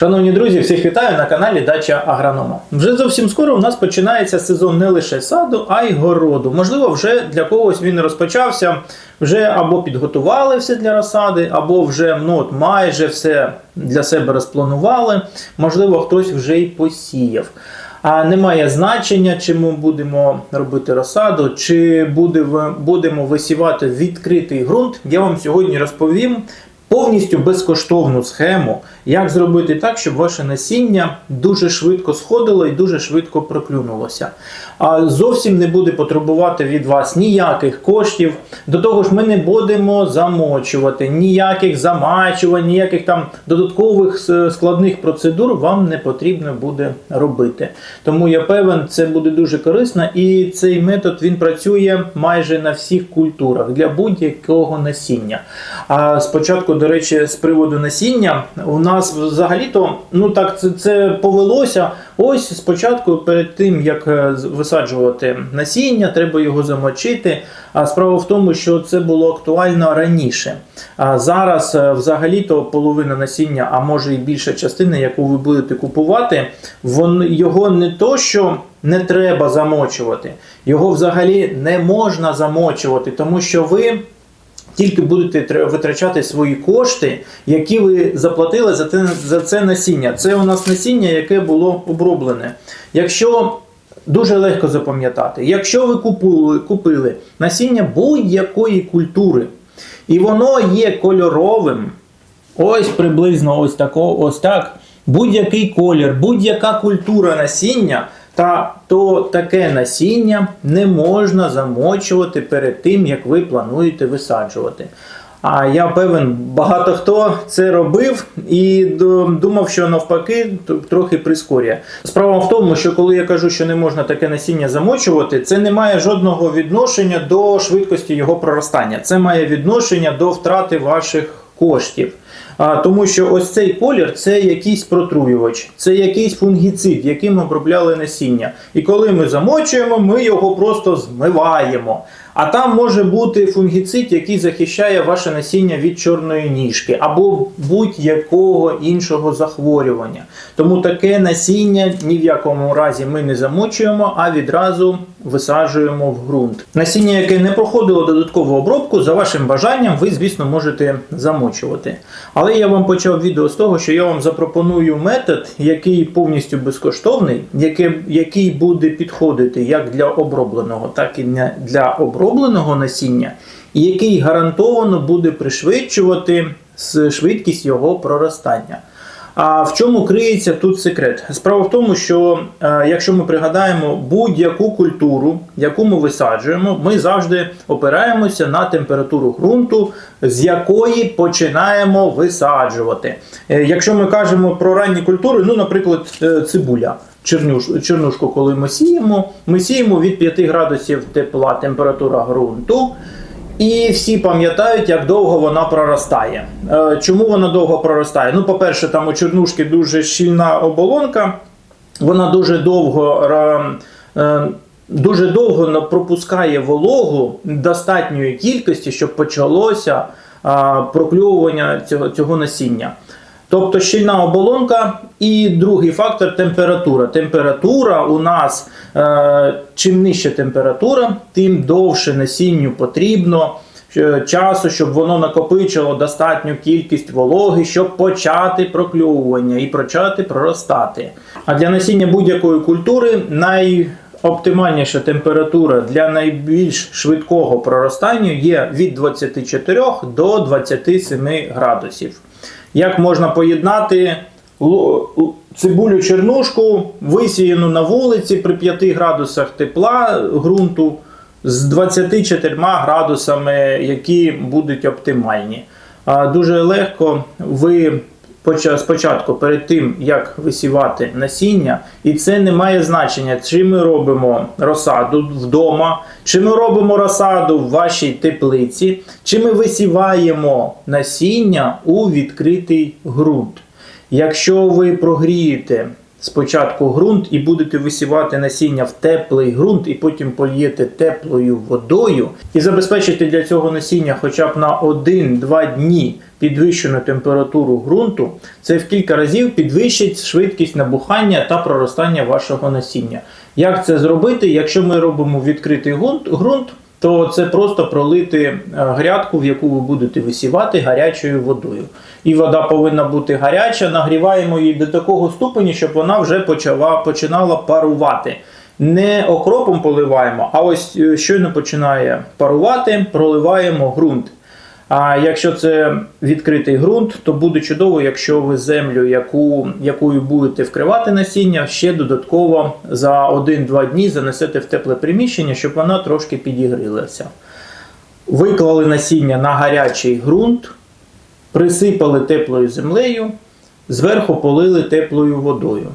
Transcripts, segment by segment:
Шановні друзі, всіх вітаю на каналі Дача Агронома. Вже зовсім скоро у нас починається сезон не лише саду, а й городу. Можливо, вже для когось він розпочався, вже або підготували все для розсади, або вже ну, от майже все для себе розпланували. Можливо, хтось вже й посіяв. А немає значення, чи ми будемо робити розсаду, чи буде- будемо висівати відкритий ґрунт. Я вам сьогодні розповім повністю безкоштовну схему, як зробити так, щоб ваше насіння дуже швидко сходило і дуже швидко проклюнулося. А зовсім не буде потребувати від вас ніяких коштів. До того ж, ми не будемо замочувати, ніяких замачувань, ніяких там додаткових складних процедур вам не потрібно буде робити. Тому я певен, це буде дуже корисно, і цей метод він працює майже на всіх культурах для будь-якого насіння. А спочатку, до речі, з приводу насіння, у нас взагалі-то ну так це, це повелося. Ось спочатку, перед тим як е, висаджувати насіння, треба його замочити. А справа в тому, що це було актуально раніше. А зараз е, взагалі-то половина насіння, а може і більша частина, яку ви будете купувати, вон, його не то, що не треба замочувати, його взагалі не можна замочувати, тому що ви тільки будете витрачати свої кошти, які ви заплатили за це, за це насіння. Це у нас насіння, яке було оброблене. Якщо дуже легко запам'ятати, якщо ви купили, купили насіння будь-якої культури, і воно є кольоровим, ось приблизно ось тако, ось так, будь-який колір, будь-яка культура насіння, та то таке насіння не можна замочувати перед тим, як ви плануєте висаджувати. А я певен, багато хто це робив і думав, що навпаки трохи прискорює. Справа в тому, що коли я кажу, що не можна таке насіння замочувати, це не має жодного відношення до швидкості його проростання. Це має відношення до втрати ваших коштів. А, тому що ось цей колір це якийсь протруювач, це якийсь фунгіцид, яким обробляли насіння. І коли ми замочуємо, ми його просто змиваємо. А там може бути фунгіцид, який захищає ваше насіння від чорної ніжки або будь-якого іншого захворювання. Тому таке насіння ні в якому разі ми не замочуємо, а відразу висаджуємо в ґрунт. Насіння, яке не проходило додаткову обробку, за вашим бажанням, ви, звісно, можете замочувати. Але я вам почав відео з того, що я вам запропоную метод, який повністю безкоштовний, який, який буде підходити як для обробленого, так і для обробленого насіння, і який гарантовано буде пришвидшувати швидкість його проростання. А в чому криється тут секрет? Справа в тому, що е, якщо ми пригадаємо будь-яку культуру, яку ми висаджуємо, ми завжди опираємося на температуру ґрунту, з якої починаємо висаджувати. Е, якщо ми кажемо про ранні культури, ну, наприклад, е, цибуля. Чернюш, чернушку, коли ми сіємо, ми сіємо від 5 градусів тепла температура ґрунту. І всі пам'ятають, як довго вона проростає. Е, Чому вона довго проростає? Ну, по-перше, там у чорнушки дуже щільна оболонка, вона дуже довго. е, Дуже довго пропускає вологу достатньої кількості, щоб почалося прокльовування цього насіння. Тобто щільна оболонка і другий фактор температура. Температура у нас е, чим нижча температура, тим довше насінню потрібно е, часу, щоб воно накопичило достатню кількість вологи, щоб почати прокльовування і почати проростати. А для насіння будь-якої культури найоптимальніша температура для найбільш швидкого проростання є від 24 до 27 градусів. Як можна поєднати цибулю чернушку, висіяну на вулиці при 5 градусах тепла ґрунту з 24 градусами, які будуть оптимальні. Дуже легко ви спочатку перед тим, як висівати насіння, і це не має значення, чи ми робимо розсаду вдома, чи ми робимо розсаду в вашій теплиці, чи ми висіваємо насіння у відкритий ґрунт. Якщо ви прогрієте спочатку ґрунт і будете висівати насіння в теплий ґрунт, і потім польєте теплою водою, і забезпечите для цього насіння хоча б на 1-2 дні підвищену температуру ґрунту, це в кілька разів підвищить швидкість набухання та проростання вашого насіння. Як це зробити? Якщо ми робимо відкритий ґрунт, то це просто пролити е, грядку, в яку ви будете висівати гарячою водою. І вода повинна бути гаряча, нагріваємо її до такого ступені, щоб вона вже почала, починала парувати. Не окропом поливаємо, а ось е, щойно починає парувати, проливаємо ґрунт. А якщо це відкритий ґрунт, то буде чудово, якщо ви землю, яку, якою будете вкривати насіння, ще додатково за 1-2 дні занесете в тепле приміщення, щоб вона трошки підігрілася. Виклали насіння на гарячий ґрунт, присипали теплою землею, зверху полили теплою водою.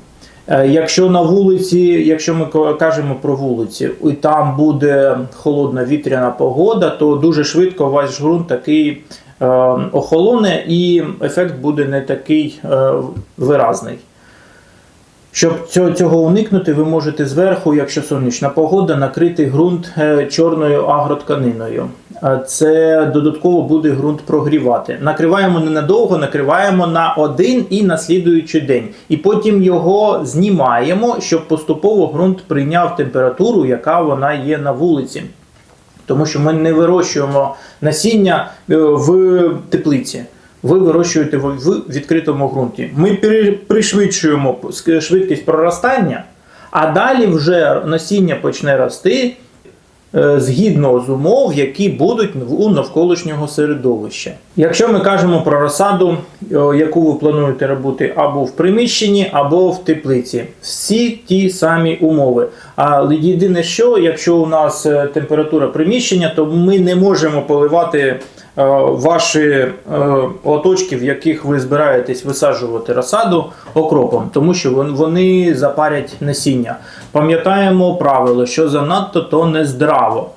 Е, Якщо на вулиці, якщо ми кажемо про вулиці, і там буде холодна вітряна погода, то дуже швидко ваш ґрунт такий е, охолоне і ефект буде не такий е, виразний. Щоб цього, уникнути, ви можете зверху, якщо сонячна погода, накрити ґрунт чорною агротканиною. Це додатково буде ґрунт прогрівати. Накриваємо ненадовго, накриваємо на один і на слідуючий день. І потім його знімаємо, щоб поступово ґрунт прийняв температуру, яка вона є на вулиці. Тому що ми не вирощуємо насіння е, в теплиці. Ви вирощуєте в відкритому ґрунті. Ми пришвидшуємо швидкість проростання, а далі вже насіння почне рости згідно з умов, які будуть у навколишнього середовища. Якщо ми кажемо про розсаду, е, яку ви плануєте робити або в приміщенні, або в теплиці, всі ті самі умови. Але єдине, що якщо у нас е, температура приміщення, то ми не можемо поливати е, ваші е, лоточки, в яких ви збираєтесь висаджувати розсаду окропом, тому що вони запарять насіння. Пам'ятаємо правило, що занадто то не здраво.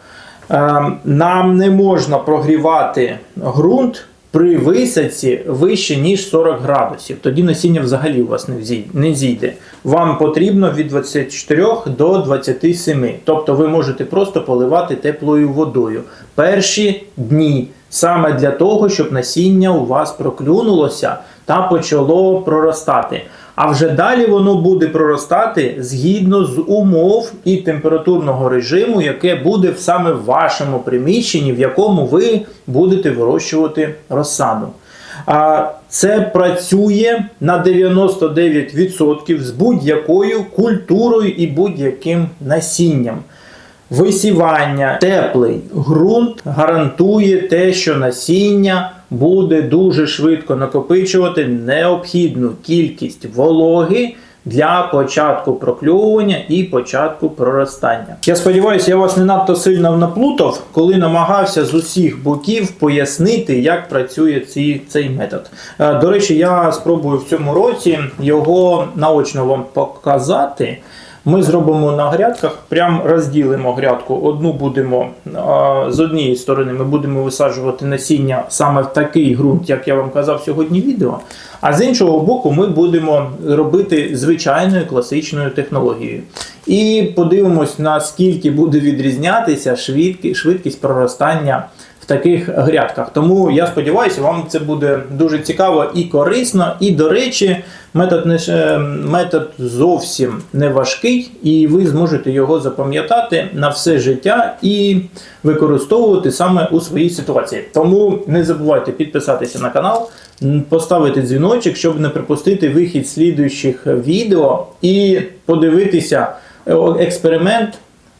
Е, Нам не можна прогрівати ґрунт при висадці вище ніж 40 градусів. Тоді насіння взагалі у вас не зійде. Вам потрібно від 24 до 27. Тобто ви можете просто поливати теплою водою перші дні. Саме для того, щоб насіння у вас проклюнулося та почало проростати. А вже далі воно буде проростати згідно з умов і температурного режиму, яке буде саме в вашому приміщенні, в якому ви будете вирощувати розсаду. А це працює на 99% з будь-якою культурою і будь-яким насінням. Висівання, теплий ґрунт гарантує те, що насіння буде дуже швидко накопичувати необхідну кількість вологи для початку прокльовування і початку проростання. Я сподіваюся, я вас не надто сильно наплутав, коли намагався з усіх боків пояснити, як працює ці, цей метод. Е, До речі, я спробую в цьому році його наочно вам показати. Ми зробимо на грядках, прям розділимо грядку. Одну будемо з однієї сторони, ми будемо висаджувати насіння саме в такий ґрунт, як я вам казав сьогодні відео. А з іншого боку, ми будемо робити звичайною класичною технологією. І подивимось, наскільки буде відрізнятися швидкість проростання таких грядках. Тому я сподіваюся, вам це буде дуже цікаво і корисно. І, до речі, метод, не, метод зовсім не важкий, і ви зможете його запам'ятати на все життя і використовувати саме у своїй ситуації. Тому не забувайте підписатися на канал, поставити дзвіночок, щоб не пропустити вихід слідуючих відео і подивитися е, експеримент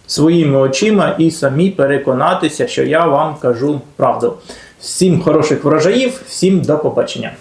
своїми очима і самі переконатися, що я вам кажу правду. Всім хороших врожаїв, всім до побачення.